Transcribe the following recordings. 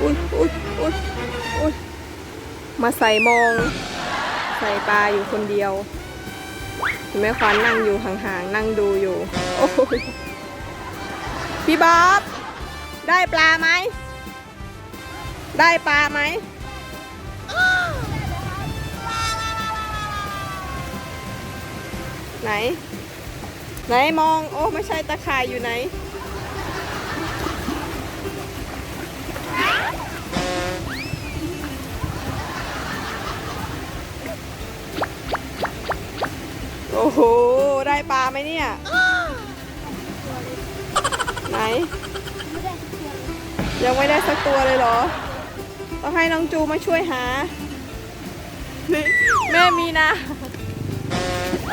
อุ้ยอุ้ยอุ้ยอุ้ยมาใส่มอง ใส่ปลาอยู่คนเดียวเห็นแม่ควานนั่งอยู่ห่างๆนั่งดูอยู่ โอ้ยพี่บ๊อบได้ปลาไหม ได้ปลาไหมไหน ไหนมอง โอ้ไม่ใช่ตะข่ายอยู่ไหน อ้โห ได้ปลาไหมเนี่ย ไหน ยังไม่ได้สักตัวเลยเหรอ ต้องให้น้องจูมาช่วยหา นี่แม่มีนะ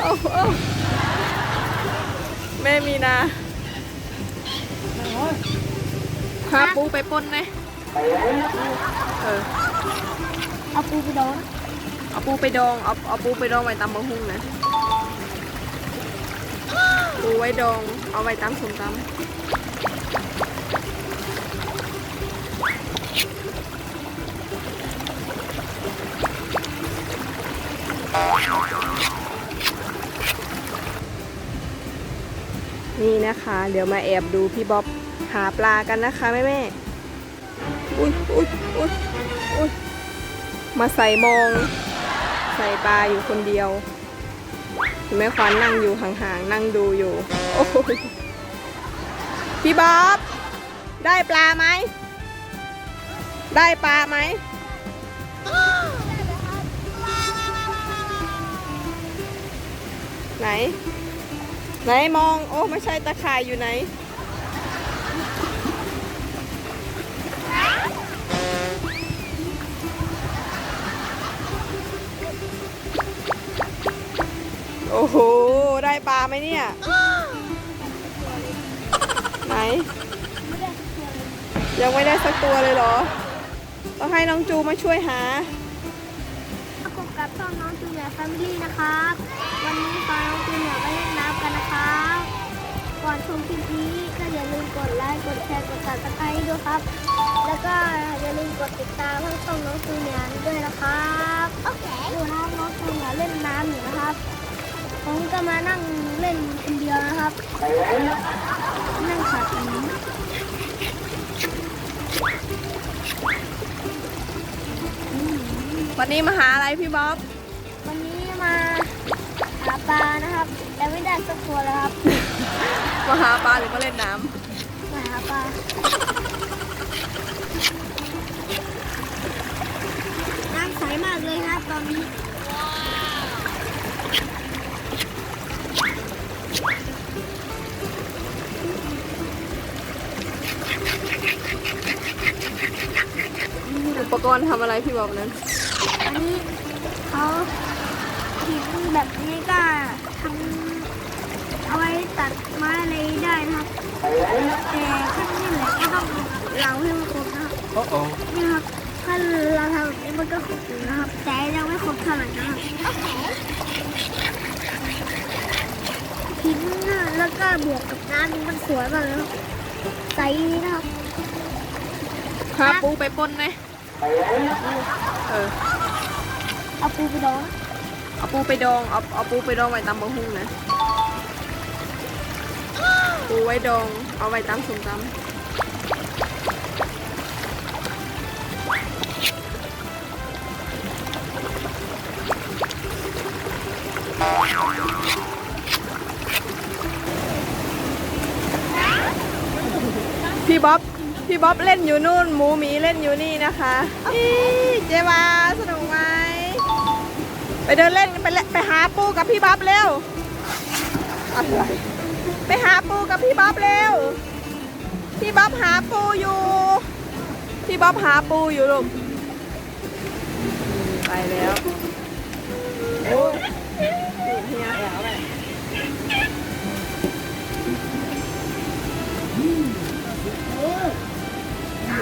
โอ้โหแม่มีนะหาปูไปปนไหมเออ เอาปูไปโดนเอาปูไปดอง เอาเอาปูไปดองไว้ตำบะฮุ่งนะ ปูไว้ดอง เอาไว้ตำสมตำนี่นะคะ เดี๋ยวมาแอบดูพี่บ๊อบหาปลากันนะคะแม่แม่อุ้ยอุ้ยอุ้ยอุ้ยมาใส่มอง ใส่ปลาอยู่คนเดียว แม่ควานนั่งอยู่ห่างๆนั่งดูอยู่ โอ้ยพี่บ๊อบ ได้ปลาไหม ได้ปลาไหม ไหน ไหนมอง โอ้ ไม่ใช่ตะข่ายอยู่ไหน โอ้โห ได้ปลาไหมเนี่ย ไหน ยังไม่ได้สักตัวเลยเหรอ ต้องให้น้องจูมาช่วยหาประกบกับช่องน้องจูเนียร์แฟมิลี่นะครับ วันนี้พาน้องจูเนียร์ไปเล่นน้ำกันนะครับ ก่อนชมคลิปนี้ก็อย่าลืมกดไลค์ กดแชร์ กดติดตามให้ด้วยครับ แล้วก็อย่าลืมกดติดตามให้ช่องน้องจูเนียร์ด้วยนะครับ โอเคดูนะครับน้องจูเนียร์เล่นน้ำอยู่นะครับ ผมก็มานั่งเล่นคนเดียวนะครับ นั่งขัดอย่างนี้วันนี้มาหาอะไรพี่บ๊อบ วันนี้มาหาปลานะครับ แต่ไม่ได้สักตัวเลยครับ มาหาปลาหรือมาเล่นน้มาหาปลาน้ำใสมากเลยครับตอนนี้ อุปกรณ์ทำอะไรพี่บ๊อบนั้นอันนี้เขาหินแบบนี้ก็ทำเอาไว้ตัดไม้อะไรได้นะครับแต่ขั้นนี้แหละก็ต้องเหลาให้มันครบนะครับโอ้โหนี่ครับถ้าเราทำแบบนี้มันก็ครบอยู่นะครับแต่ยังไม่ครบเท่าไหร่นะครับหินน่ะแล้วก็บวกกับน้ำนี่มันสวยมากเลยครับใสนะครับหาปูไปปนไหม เออ เอาปูไปดองเอาปูไปดอง เอาเอาปูไปดองไว้ตำบะฮุ่งนะ ปูไว้ดอง เอาไว้ตำส้มตำพี่บ๊อบ พี่บ๊อบเล่นอยู่นู่น หมูหมีเล่นอยู่นี่นะคะนี่เจวาสนุกไหมไปเดินเล่นไปเล่นไปหาปูกับพี่บ๊อบเร็วอะไรไปหาปูกับพี่บ๊อบเร็ว พี่บ๊อบหาปูอยู่ พี่บ๊อบหาปูอยู่ลูกไปแล้วโอ้เฮียอยากเอาไป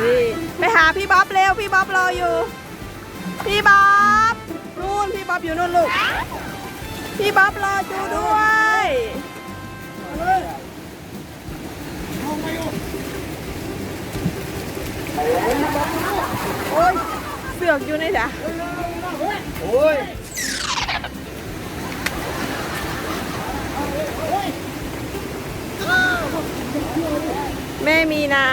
นี่ไปหาพี่บ๊อบเร็วพี่บ๊อบรออยู่ พี่บ๊อบนู่นพี่บ๊อบอยู่นู่นลูก พี่บ๊อบรอจูด้วยโอ้ยเสือกอยู่ในจ้ะโอ้ยแม่มีนา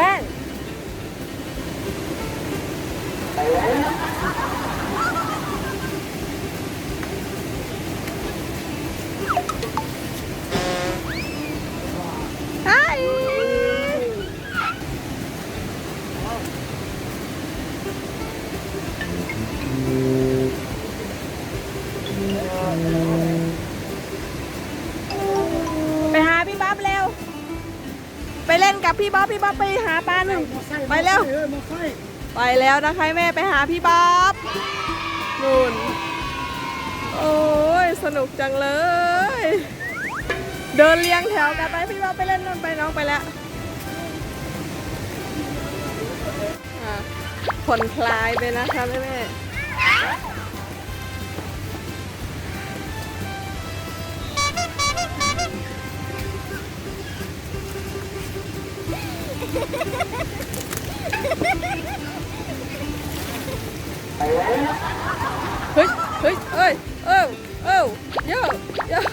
นะค พี่บ๊อบพี่บ๊อบไปหาปลาหนึ่งไปเร็วเออมาไฟไปแล้วนะคะแม่ไปหาพี่บ๊อบนุ่นโอ้ยสนุกจังเลย เดินเรียงแถวกันไปพี่บ๊อบไปเล่นนู่นไปน้องไปแล้วอะผ่อนคลายไปนะคะแม่แม่ เฮ้ยเฮ้ยเอ้ยเอ้าเอ้าเยอะเยอะ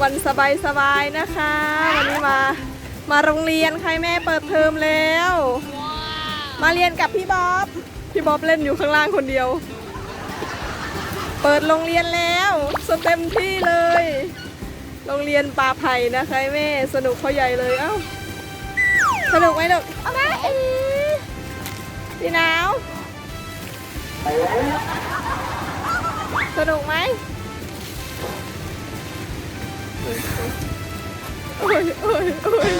วันสบายสบายๆนะคะ วันนี้มามาโรงเรียนใครแม่เปิดเทอมแล้ว มาเรียนกับพี่บ๊อบพี่บ๊อบเล่นอยู่ข้างล่างคนเดียว เปิดโรงเรียนแล้วสเต็มที่เลย รงเรียนป่าไผ่นะคะแม่สนุกเขาใหญ่เลยเอ้าสนุกไหมลูกเอาไหมพี่หนาวสนุกไหมโอ้ยโอ้ยโอ้ย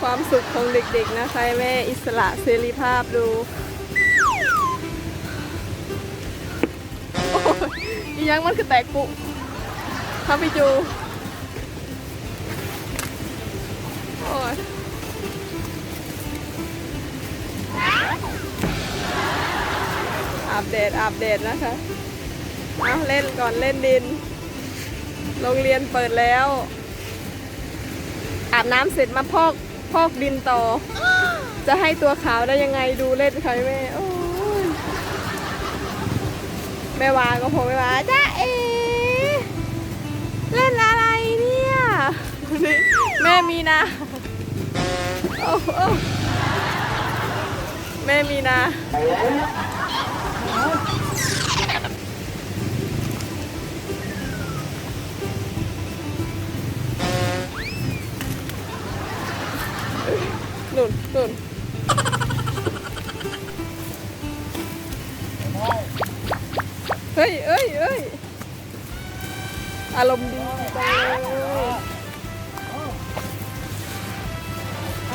ความสุขของเด็กๆนะคะแม่อิสระเสรีภาพดูอียังมันคือแตกปุทำพี่จู ยอัปเดตอัปเดตนะคะเอาเล่นก่อนเล่นดิน โรงเรียนเปิดแล้ว อาบน้ำเสร็จมาพอกพอกดินต่อ จะให้ตัวขาวได้ยังไงดูเล่นค่ะแม่โอ้ยแม่วาก็พอแม่วาจ้าเอเล่นอะไรเนี่ย แม่มีนา โอ้โอ้แม่มีนานุ่นนุ่นเฮ้ยเอ้ยเอ้ยอารมณ์ดีจังเลย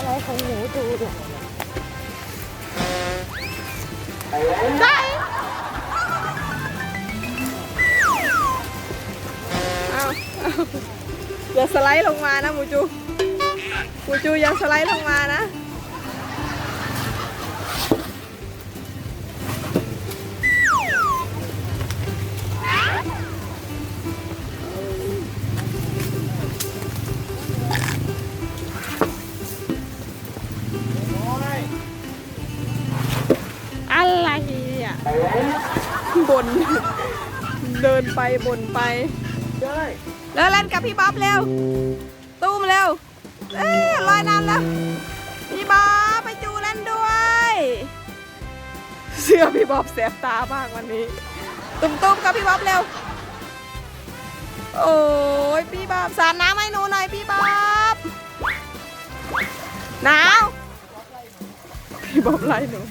อะไรของหนูดูดิได้เอาเอาอย่าส บน เดินไปบนไปได้แล้วเล่นกับพี่บ๊อบเร็ว ตู้มเร็ว เอ้ยลอยน้ำแล้ว พี่บ๊อบไปจูเล่นด้วย เสื้อพี่บ๊อบแสบตามากวันนี้ ตุ้มตุ้มๆกับพี่บ๊อบเร็ว โอ้ยพี่บ๊อบสาดน้ำให้หนูหน่อยพี่บ๊อบหนาว พี่บ๊อบไล่หนู